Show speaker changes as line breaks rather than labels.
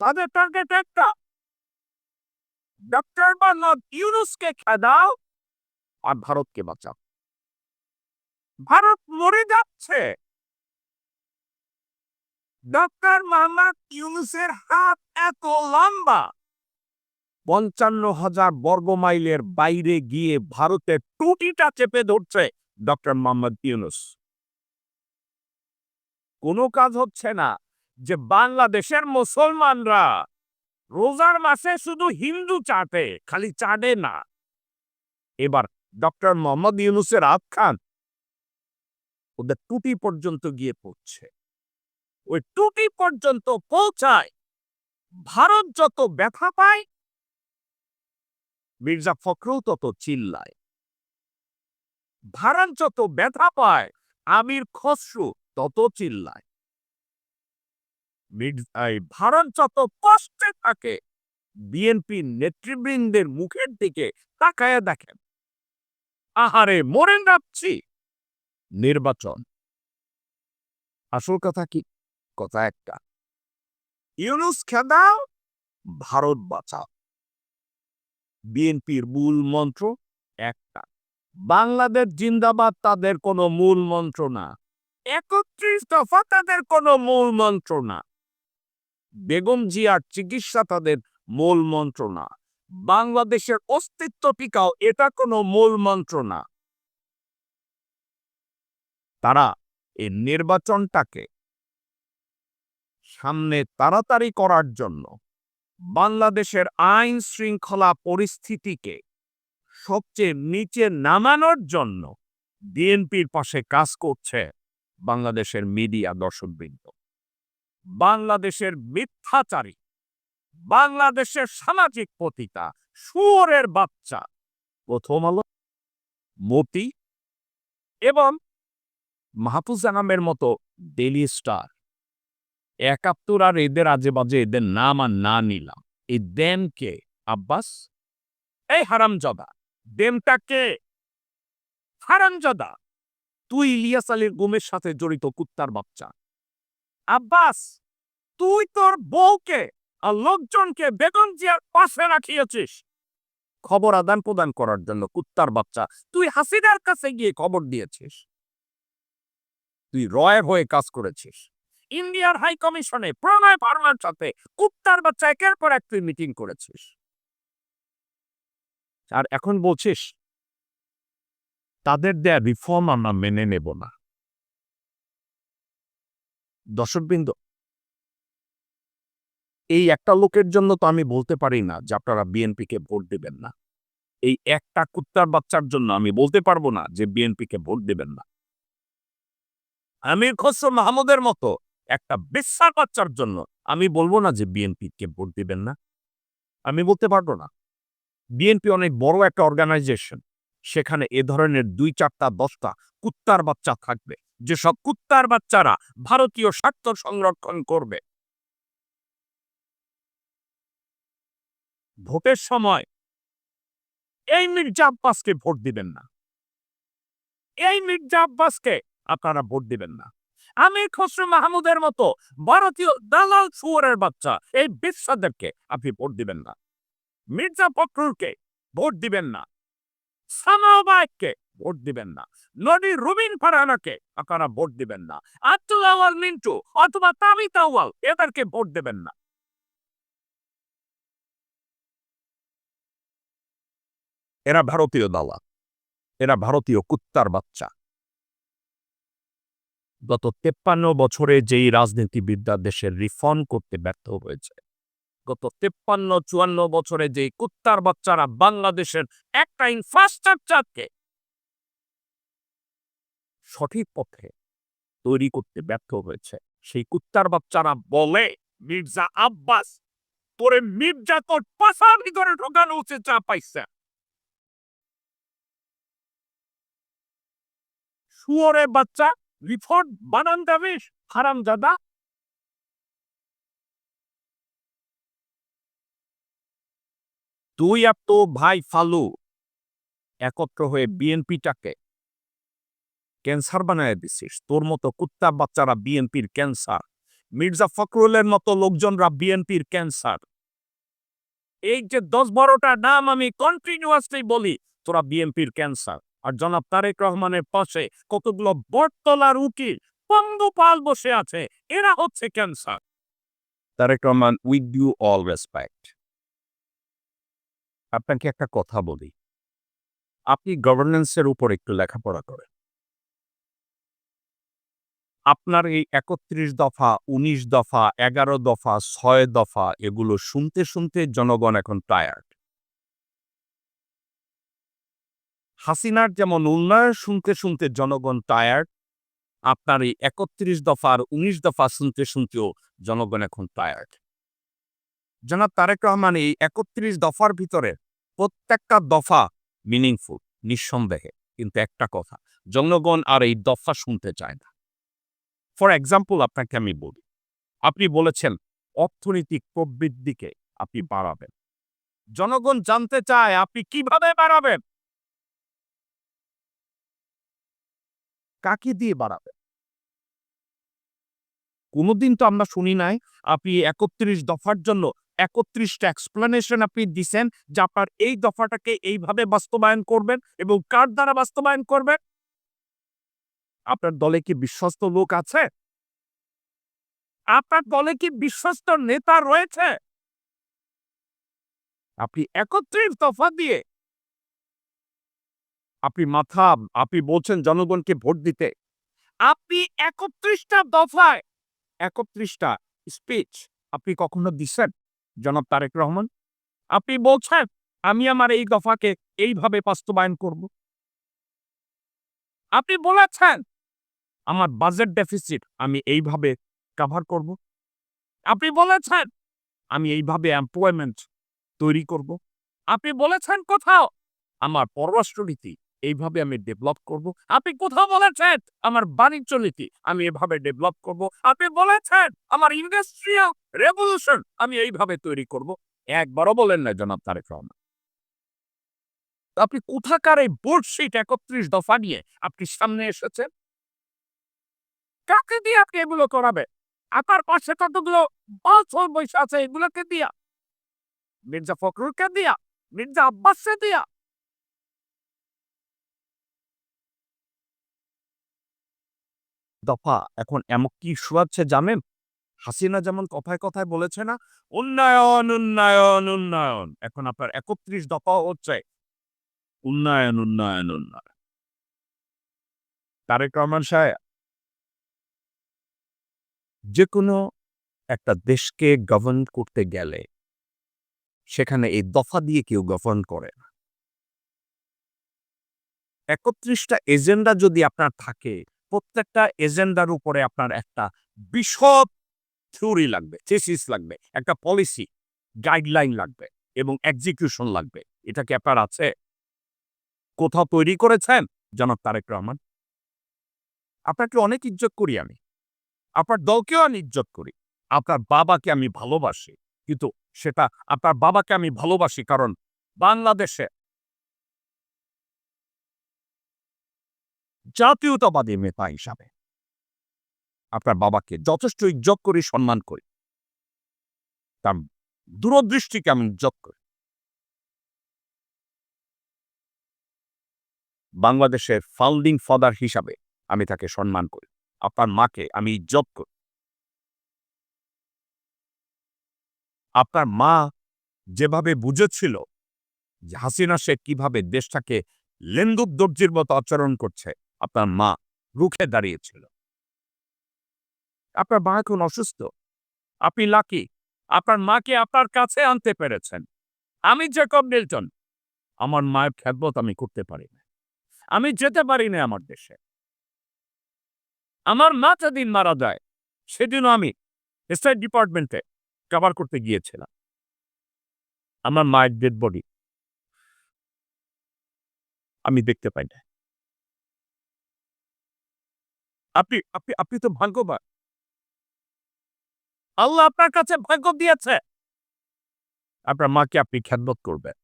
তাদের টার্গেট একটা। ডক্টর মোহাম্মদ ইউনুসকে খেদাও আর ভারতকে বাঁচাও। ভারত মরে যাচ্ছে। ডক্টর মোহাম্মদ ইউনুসের হাত এত লম্বা। পঞ্চান্ন হাজার বর্গ মাইলের বাইরে গিয়ে ভারতের টুটিটা চেপে ধরছে ডক্টর মোহাম্মদ ইউনুস কোনো কাজ হচ্ছে না। যে বাংলাদেশের মুসলমানরা রোজার মাসে শুধু হিন্দু চাটে, খালি চাটে না। এবার ডক্টর মোহাম্মদ ইউনুসের হাত খান। ওদের টুটি পর্যন্ত গিয়ে পড়ছে। ওই টুটি পর্যন্ত পৌঁছায়। ভারত যত ব্যথা পায়, মির্জা ফখরুল তত চিল্লায়। ভারত যত ব্যথা পায়, আমির খসরু তত চিল্লায়। ভারত কষ্টে থাকে বিএনপি নেতৃবৃন্দের মুখের দিকে তাকায় দেখেন। আহারে মরে যাচ্ছি নির্বাচন। আসল কথা কি? কথা একটা। ইউনুস খেদাও, ভারত বাঁচাও। বিএনপির মূল মন্ত্র একটা। বাংলাদেশ জিন্দাবাদ তাদের কোনো মূল মন্ত্র না। একত্রিশ দফা তাদের কোনো মূল মন্ত্র না। বেগম জিয়ার চিকিৎসা তাদের মূল মন্ত্র না বাংলাদেশের অস্তিত্ব টিকাও এটা কোনো মূল মন্ত্র না তারা এই নির্বাচনটাকে সামনে তাড়াতাড়ি করার জন্য বাংলাদেশের আইন শৃঙ্খলা পরিস্থিতিকে সবচেয়ে নিচে নামানোর জন্য বিএনপির পাশে কাজ করছে বাংলাদেশের মিডিয়া দর্শকবৃন্দ। বাংলাদেশের মিথ্যাচারী, বাংলাদেশের সামাজিক পতিতা, শুয়োরের বাচ্চা, প্রথম আলো, মতি এবং মাহফুজ আনামের মতো ডেলি স্টার একাত্তর আর এদের আজে বাজে এদের নাম আর না নিলাম। এই দেন কে? আব্বাস। এই হারামজাদা। দেমটাকে হারামজাদা। তুই ইলিয়াস আলীর গুমের সাথে জড়িত কুত্তার বাচ্চা। আব্বাস, তুই তোর বউকে আর লোকজনকে বেগম জিয়ার পাশে রাখিয়েছিস। খবর আদান প্রদান করার জন্য কুত্তার বাচ্চা, তুই হাসিনার কাছে গিয়ে খবর দিয়েছিস। তুই রয়ের হয়ে কাজ করেছিস। ইন্ডিয়ার হাই কমিশনে প্রণয় ভার্মার সাথে কুত্তার বাচ্চা একের পর এক তুই মিটিং করেছিস। আর এখন বলছিস, তাদের দেয়া রিফর্ম আমরা মেনে নেব না। দর্শকবৃন্দ, এই একটা লোকের জন্য তো আমি বলতে পারি না যে আপনারা বিএনপিকে ভোট দেবেন না। এই একটা কুত্তার বাচ্চার জন্য আমি বলতে পারব না যে বিএনপিকে ভোট দেবেন না। আমির খসরু মাহমুদের মতো একটা বিশ্বাস বাচ্চার জন্য আমি বলব না যে বিএনপিকে ভোট দিবেন না। আমি বলতে পারব না। বিএনপি অনেক বড় একটা অর্গানাইজেশন, সেখানে এ ধরনের দুই চারটা, দশটা কুত্তার বাচ্চা থাকবে। যেসব কুত্তার বাচ্চারা ভারতীয় স্বার্থ সংরক্ষণ করবে। ভোটের সময় এই মির্জা আব্বাসকে ভোট দিবেন না। এই মির্জা আব্বাসকে আপনারা ভোট দিবেন না। আমির খসরু মাহমুদের মতো ভারতীয় দালাল শুয়ারের বাচ্চা, এই বিশ্বাদেরকে আপনি ভোট দিবেন না। মির্জা ফখরুলকে ভোট দিবেন না। সামাবাইককে ভোট দিবেন না। নদী রুবিন ফারানাকে আপনারা ভোট দিবেন না। আব্দুল মিন্টু অথবা তামিত আওয়াল এদেরকে ভোট দেবেন না। এরা ভারতীয় দালা এরা ভারতীয় কুত্তার বাচ্চা। গত তেপ্পান্ন বছরে যেই রাজনীতিবিদ্যা দেশের রিফর্ম করতে ব্যর্থ হয়েছে, গত তেপ্পান্ন, চুয়ান্ন বছরে যেই কুত্তার বাচ্চারা বাংলাদেশের একটা ইনফ্রাস্ট্রাকচারকে সঠিক পথে তৈরি করতে ব্যর্থ হয়েছে। সেই কুত্তার বাচ্চারা বলে, মির্জা আব্বাস, তোরে মির্জা তোর পাশার ভিতরে ঢোকানো উচিত চা পাইছে। শুয়োরে বাচ্চা, রিফোর্ট বানান দাবিস হারাম দাদা তুই আর তো ভাই ফালু একত্র হয়ে বিএনপিটাকে ক্যান্সার বানায় দিছিস। তোর মতো কুত্তা বাচ্চারা বিএনপির ক্যান্সার। মির্জা ফখরুলের মতো লোকজনরা বিএনপির ক্যান্সার। এই যে দশ বারোটা নাম আমি কন্টিনিউয়াসলি বলি, তোরা বিএনপির ক্যান্সার। আর জনাব তারেক রহমানের পাশে কতগুলো বটতলার উকিল পঙ্গপাল বসে আছে, এরা হচ্ছে cancer. Tarek Rahman with you all respect আপনাকে একটা কথা বলি। আপনি গভর্নেন্সের উপর একটু লেখাপড়া করেন। আপনার এই একত্রিশ দফা, উনিশ দফা, এগারো দফা, ছয় দফা এগুলো শুনতে শুনতে জনগণ এখন টায়ার্ড হাসিনার যেমন উন্নয়ন শুনতে শুনতে জনগণ টায়ার্ড আপনার এই একত্রিশ দফা আর উনিশ দফা শুনতে শুনতেও জনগণ এখন টায়ার্ড জনাব তারেক রহমান, এই একত্রিশ দফার ভিতরে প্রত্যেকটা দফা মিনিংফুল নিঃসন্দেহে। কিন্তু একটা কথা, জনগণ আর এই দফা শুনতে চায় না। ফর এক্সাম্পল আপনাকে আমি বলি। আপনি বলেছেন, অর্থনৈতিক প্রবৃদ্ধিকে আপনি বাড়াবেন। জনগণ জানতে চায়, আপনি কীভাবে বাড়াবেন? কাকে দিয়ে বাড়াবেন? কোনোদিন তো আমরা শুনি নাই, আপনি একত্রিশ দফার জন্য একত্রিশটা এক্সপ্লেনেশন আপনি দিছেন, যে আপনার এই দফাটাকে এইভাবে বাস্তবায়ন করবেন এবং কার দ্বারা বাস্তবায়ন করবেন? আপনার দলে কি বিশ্বস্ত লোক আছে? আপনার দলে কি বিশ্বস্ত নেতা রয়েছে? আপনি একত্রিশ দফা দিয়ে আপনি মাথা, আপনি বলছেন জনগণকে ভোট দিতে। আপনি একত্রিশটা দফায়, একত্রিশটা স্পিচ আপনি কখনো দিচ্ছেন জনাব তারেক রহমান? আপনি বলছেন, আমি আমার এই দফাকে এইভাবে বাস্তবায়ন করব। আপনি বলেছেন আমার বাজেট ডেফিসিট আমি এইভাবে কাভার করব। আপনি বলেছেন, আমি এইভাবে এমপ্লয়মেন্ট তৈরি করব। আপনি বলেছেন কোথাও, আমার পররাষ্ট্র নীতি এইভাবে আমি ডেভেলপ করব। আপনি কোথাও বলেছেন, আমার বাণিজ্য নীতি আমি এভাবে ডেভেলপ করব। আপনি বলেছেন, আমার ইন্ডাস্ট্রিয়াল রেভলিউশন আমি এইভাবে তৈরি করব। একবারও বলেন না, জনাব তারেক রহমান। আপনি কোথাকার এই বোর্ডশিট একত্রিশ দফা নিয়ে আপনি সামনে এসেছেন? কাকে দিয়ে আপনি এগুলো করাবে আপনার পাশে কতগুলো বছর বয়স আছে, এগুলোকে দিয়া। মির্জা ফখরুলকে দিয়া, মির্জা আব্বাসকে দিয়া। দফা, এখন এমন কি আছে জানেন? হাসিনা যেমন কথায় কথায় বলেছে না, উন্নয়ন উন্নয়ন উন্নয়ন। এখন আপনার একত্রিশ দফা হচ্ছে। উন্নয়ন উন্নয়ন উন্নয়ন। তারেক রহমান সাহেব যে কোনো একটা দেশকে গভর্ন করতে গেলে সেখানে এই দফা দিয়ে কেউ গভর্ন করে না। একত্রিশটা এজেন্ডা যদি আপনার থাকে, প্রত্যেকটা এজেন্ডার উপরে আপনার একটা বিশদ থিওরি লাগবে থিসিস লাগবে, একটা পলিসি গাইডলাইন লাগবে এবং এক্সিকিউশন লাগবে। এটা কি আপনার আছে? কোথাও তৈরি করেছেন? জনাব তারেক রহমান? আপনাকে অনেক ইজ্জত করি আমি। আপনার দলকেও আমি ইজ্জত করি। আপনার বাবাকে আমি ভালোবাসি। কিন্তু সেটা আপনার বাবাকে আমি ভালোবাসি কারণ বাংলাদেশে জাতীয়তাবাদী নেতা হিসাবে আপনার বাবাকে যথেষ্ট ইজ্জত করি, সম্মান করি। তার দূরদৃষ্টিকে আমি ইজ্জত করি। বাংলাদেশের ফাউন্ডিং ফাদার হিসাবে আমি তাকে সম্মান করি। আপনার মাকে আমি ইজ্জত করি আপনার মা যেভাবে বুঝেছিল হাসিনা শেখ কীভাবে দেশটাকে লেন্দুক দর্জির মতো আচরণ করছে, আপনার মা রুখে দাঁড়িয়েছিল। আপনার মা এখন অসুস্থ। আপনি লাকি। আপনার মাকে আপনার কাছে আনতে পেরেছেন। আমি জেকব মিল্টন আমার মায়ের খ্যাতবত আমি করতে পারি না আমি যেতে পারি না আমার দেশে। আমার মা যেদিন মারা যায়, সেদিনও আমি স্টেট ডিপার্টমেন্টে কভার করতে গিয়েছিলাম। আমার মায়ের ডেড বডি আমি দেখতে পাই না আপনি আপনি আপনি তো ভাগ্যবান। আল্লাহ আপনার কাছে ভাগ্য দিয়েছে। আপনার মাকে আপনি খ্যাতবোধ করবেন।